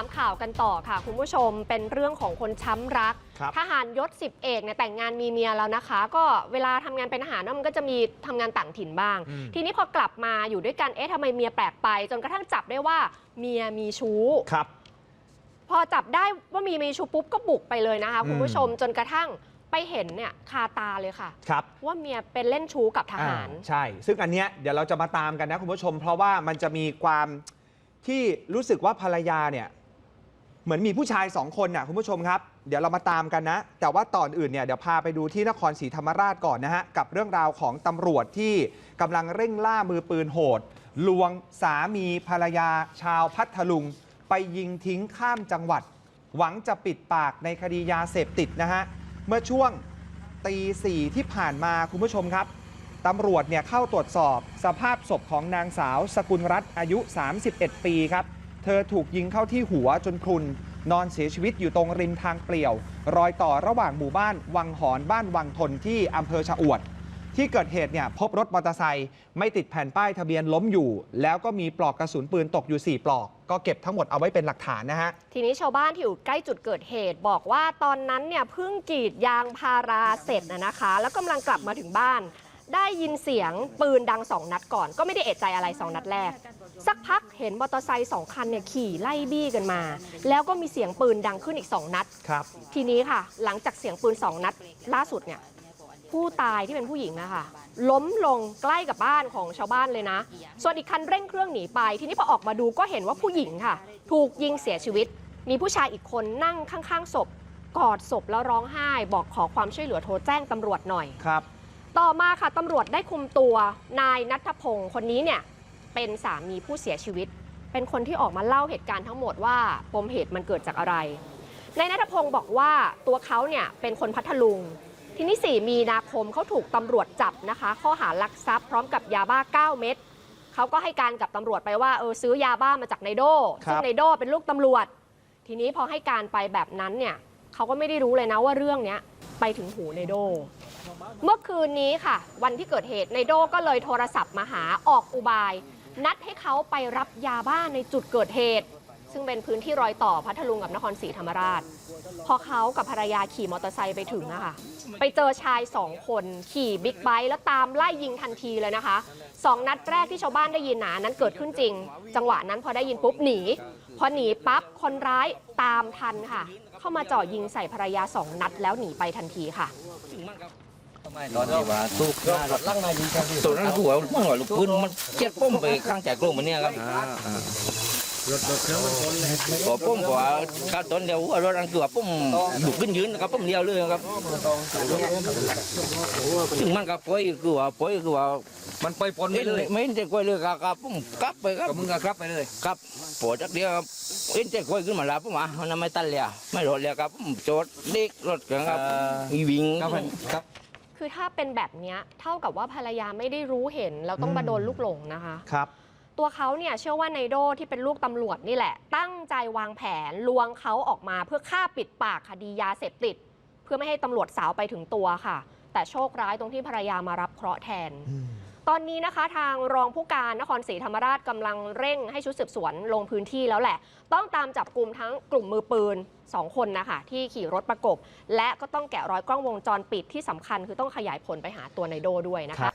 ามข่าวกันต่อค่ะ คุณผู้ชมเป็นเรื่องของคนช้ำรักครับทหารยศสิบเอกเนี่ยแต่งงานมีเมียแล้วนะคะ ก็เวลาทำงานเป็นทหารเนอะมันก็จะมีทำงานต่างถิ่นบ้างอืมทีนี้พอกลับมาอยู่ด้วยกันเอ๊ะทำไมเมียแปลกไป จนกระทั่งจับได้ว่าเมียมีชู้ครับ พอจับได้ว่ามีมีชู้ปุ๊บก็บุกไปเลยนะคะอืมคุณผู้ชมจนกระทั่งไปเห็นเนี่ยคาตาเลยค่ะครับว่าเมียเป็นเล่นชู้กับทหารอ่ใช่ ซึ่งอันเนี้ยเดี๋ยวเราจะมาตามกันนะคุณผู้ชม เพราะว่ามันจะมีความที่รู้สึกว่าภรรยาเนี่ยเห มือนมีผู้ชายสองคนน่ะคุณผู้ชมครับ เดี๋ยวเรามาตามกันนะ แต่ว่าตอนอื่นเนี่ยเดี๋ยวพาไปดูที่นครศรีธรรมราชก่อนนะฮะ กับเรื่องราวของตำรวจที่กำลังเร่งล่ามือปืนโหด ลวงสามีภรรยา ชาวพัทลุง ไปยิงทิ้งข้ามจังหวัด หวังจะปิดปากในคดียาเสพติดนะฮะ เมื่อช่วงตีสี่ที่ผ่านมาคุณผู้ชมครับตำรวจเนี่ยเข้าตรวจสอบสภาพศพของนางสาว สกุลรัตน์อายุ 31 ปีครับ เธอถูกยิงเข้าที่หัวจนพรุน นอนเสียชีวิตอยู่ตรงริมทางเปลี่ยว รอยต่อระหว่างหมู่บ้านวังหอนบ้านวังทนที่อำเภอชะอวด ที่เกิดเหตุเนี่ยพบรถมอเตอร์ไซค์ไม่ติดแผ่นป้ายทะเบียนล้มอยู่ แล้วก็มีปลอกกระสุนปืนตกอยู่ 4 ปลอก ก็เก็บทั้งหมดเอาไว้เป็นหลักฐานนะฮะ ทีนี้ชาวบ้านที่อยู่ใกล้จุดเกิดเหตุ บอกว่าตอนนั้นเนี่ยเพิ่งกรีดยางพาราเสร็จนะนะคะ แล้วกำลังกลับมาถึงบ้าน ได้ยินเสียงปืนดังสองนัดก่อน ก็ไม่ได้เอะใจอะไรสองนัดแรก สักพักเห็นมอเตอร์ไซค์สองคันเนี่ยขี่ไล่บี้กันมา แล้วก็มีเสียงปืนดังขึ้นอีกสองนัด ครับ ทีนี้ค่ะ หลังจากเสียงปืนสองนัด ล่าสุดเนี่ยผู้ตายที่เป็นผู้หญิงนะคะล้มลงใกล้กับบ้านของชาวบ้านเลยนะ ส่วนอีกคันเร่งเครื่องหนีไป ทีนี้พอออกมาดูก็เห็นว่าผู้หญิงค่ะ ถูกยิงเสียชีวิต มีผู้ชายอีกคนนั่งข้างๆศพ กอดศพแล้วร้องไห้ บอกขอความช่วยเหลือโทรแจ้งตำรวจหน่อยครับ ต่อมาค่ะตำรวจได้คุมตัวนายนัทพงศ์คนนี้เนี่ยเป็นสามีผู้เสียชีวิต เป็นคนที่ออกมาเล่าเหตุการณ์ทั้งหมดว่าปมเหตุมันเกิดจากอะไรนายนัทพงศ์บอกว่าตัวเขาเนี่ยเป็นคนพัทลุง ทีนี้ 4 มีนาคมเขาถูกตำรวจจับนะคะ ข้อหารักทรัพย์พร้อมกับยาบ้า 9 เม็ดเขาก็ให้การกับตำรวจไปว่าเออซื้อยาบ้ามาจากนายโดครับซึ่งนายโดเป็นลูกตำรวจ ทีนี้พอให้การไปแบบนั้นเนี่ยเขาก็ไม่ได้รู้เลยนะว่าเรื่องเนี้ยไปถึงหูนายโด เมื่อคืนนี้ค่ะ วันที่เกิดเหตุในโดก็เลยโทรศัพท์มาหาออกอุบาย นัดให้เขาไปรับยาบ้าในจุดเกิดเหตุ ซึ่งเป็นพื้นที่รอยต่อพัทลุงกับนครศรีธรรมราช พอเขากับภรรยาขี่มอเตอร์ไซค์ไปถึงอะค่ะ ไปเจอชายสองคนขี่บิ๊กไบค์แล้วตามไล่ยิงทันทีเลยนะคะสองนัดแรกที่ชาวบ้านได้ยินหนานั้นเกิดขึ้นจริง จังหวะนั้นพอได้ยินปุ๊บหนี พอหนีปั๊บคนร้ายตามทันค่ะ เข้ามาเจ่อยิงใส่ภรรยาสองนัดแล้วหนีไปทันทีค่ะ ไม่ตัวนั้นคือว่าเมื่อลูกปืนมันเจ็ดป้มไปข้างจากกลุ่มมันเนี่ยครับก็ป้มกว่าข้าตอนเดียวว่ารถอันคือว่าป้มบุกขึ้นยืนนะครับป้มเดียวเลยครับซึ่งมันก็ปล่อยคือว่าปล่อยคือว่ามันไปปนไปเห็นเลยไม่เห็นจะกล้วยเลยครับครับป้มกลับไปครับก็มึงก็ครับไปเลยครับปวดจักเดียวครับเห็นจะกล้วยขึ้นมาแล้วป้มอะมันไม่ตันเลยอะไม่รถเลยครับป้มโจดเด็กรถครับมีวิ่งครับ ครับคือถ้าเป็นแบบเนี้ยเท่ากับว่าภรรยาไม่ได้รู้เห็น แล้วต้องมาโดนลูกหลงนะคะ ครับ ตัวเขาเนี่ยเชื่อว่านายโดที่เป็นลูกตำรวจนี่แหละ ตั้งใจวางแผนลวงเขาออกมาเพื่อฆ่าปิดปากคดียาเสพติด เพื่อไม่ให้ตำรวจสาวไปถึงตัวค่ะ แต่โชคร้ายตรงที่ภรรยามารับเคราะห์แทน ตอนนี้นะคะทางรองผู้การนครศรีธรรมราชกำลังเร่งให้ชุดสืบสวนลงพื้นที่แล้วแหละ ต้องตามจับกลุ่มทั้งกลุ่มมือปืน 2 คนนะคะที่ขี่รถประกบ และก็ต้องแกะรอยกล้องวงจรปิดที่สำคัญคือต้องขยายผลไปหาตัวในโดด้วยนะคะ